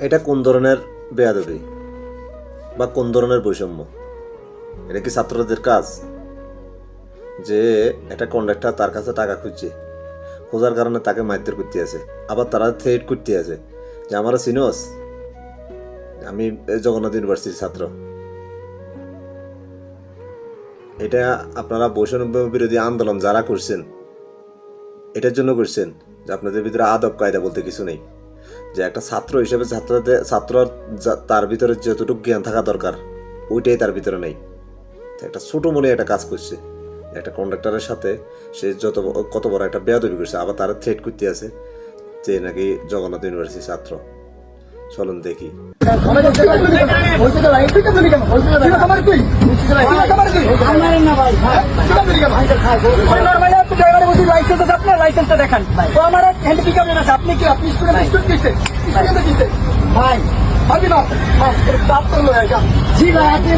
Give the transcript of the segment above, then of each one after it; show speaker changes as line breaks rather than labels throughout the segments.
এটা কোন ধরনের বেয়াদবি? বা কোন ধরনের বৈষম্য? এটা কি ছাত্রদের কাজ? যে একটা কন্ডাক্টর তার কাছে টাকা খুঁজছে। খোঁজার কারণে তাকে মারধর করতে আছে। আবার তারা থ্রেট করতে আছে যে আমার সিনোস আমি জগন্নাথ ইউনিভার্সিটির ছাত্র। এটা আপনারা বৈষম্য বিরোধী আন্দোলন যারা করছেন, এটার জন্য করছেন যে, আপনাদের ভিতরে আদব কায়দা বলতে কিছু নেই। যে একটা ছাত্র হিসেবে ছাত্রদের ছাত্র তার ভিতরে যতটুকু জ্ঞান থাকা দরকার, ওইটাই তার ভিতরে নেই। একটা ছোট মনে একটা কাজ করছে। একটা কন্ডাক্টরের সাথে সে যত কত বড় একটা বেয়াদবি করছে, আবার তারা থ্রেট করতে আছে যে নাকি জগন্নাথ ইউনিভার্সিটির ছাত্র। চলুন দেখি।
লাইসেন্সটা দেখান। তো আমার হ্যান্ড পিক আছে আপনি কি আপনি স্টুডেন্ট স্টুডেন্ট ভাই। ভাবি না বাপ। করল এটা জি ভাই আপনি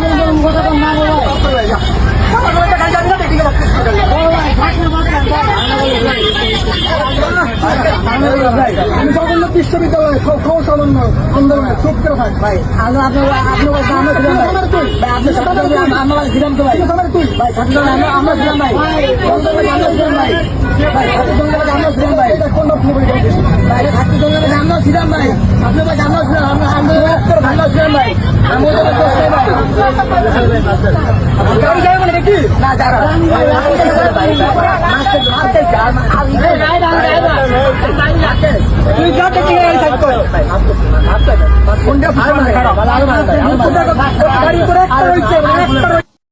বলুন না বলো বাপ করল আমার কথা কাজ জানি না দেখি আপনি আমি খোঁজ সামান্য আন্দোলনের চুপ করে থাক। ভাই
আমি আপনার আপনার কাছে আমরা ছিলাম আমরা তো ভাই।
আমার তুই
ভাই ছাত্র আমরা আমরা ছিলাম ভাই। আমরা ছিলাম ভাই। ভাই ছাত্র আমরা ছিলাম ভাই।
কোন
ভাই ছাত্র আমরা ছিলাম ভাই। আপনি ভাই আমরা ছিলাম আমরা আমরা আমরা ছিলাম ভাই। আমরা ভাই।
গাড়ি যাবে দেখি
না যারা ভাই ভাই মাস্টার মাস্টার আর আর নাই না নাই না
তুই যা দেখি এই সাইড কর। কোনটা ভালো খারাপ গাড়ি করে একটা রয়েছে